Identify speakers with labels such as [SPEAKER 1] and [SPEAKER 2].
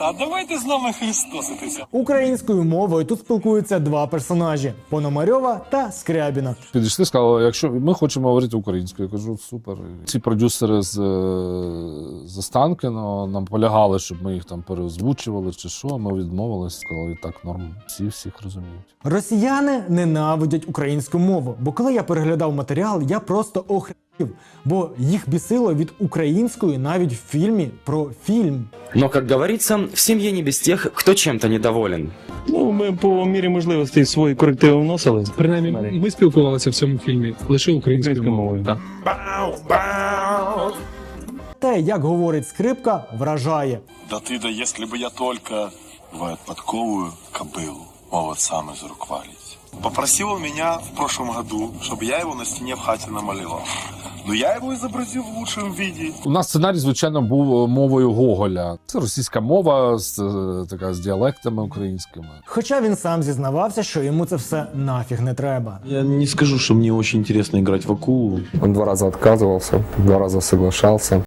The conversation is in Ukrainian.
[SPEAKER 1] А давайте з нами Христоситися.
[SPEAKER 2] Українською мовою тут спілкуються два персонажі: Пономарьова та Скрябіна.
[SPEAKER 3] Підійшли, сказали, якщо ми хочемо говорити українською, я кажу, супер. Ці продюсери з, е, з Останкіно нам полягали, щоб ми їх там переозвучували чи що. Ми відмовились, сказали, так, норм, всі всіх розуміють.
[SPEAKER 2] Росіяни ненавидять українську мову, бо коли я переглядав матеріал, я просто охренів, бо їх бісило від української навіть в фільмі про фільм.
[SPEAKER 4] Но, как говорится, в семье не без тех, кто чем-то недоволен.
[SPEAKER 5] Ну, ми по мірі можливостей свої корективи вносили.
[SPEAKER 6] Принаймні, ми спілкувалися в цьому фільмі лише українською
[SPEAKER 5] Українською
[SPEAKER 6] мовою.
[SPEAKER 5] мовою.
[SPEAKER 2] Те, як говорить скрипка, вражає.
[SPEAKER 1] Да ты да, если бы я только бывает, подковую кобылу молодцам из рук валить. Попросил он меня в прошлом году, чтобы я его на стене в хате намалевал. Но я його изобразил в лучшому віді.
[SPEAKER 3] У нас сценарій, звичайно, був мовою Гоголя. Це російська мова з е, така з діалектами українськими.
[SPEAKER 2] Хоча він сам зізнавався, що йому це все нафіг не треба.
[SPEAKER 5] Я не скажу, що мені дуже цікаво грати в акулу.
[SPEAKER 7] Він два рази відказувався, два рази соглашался.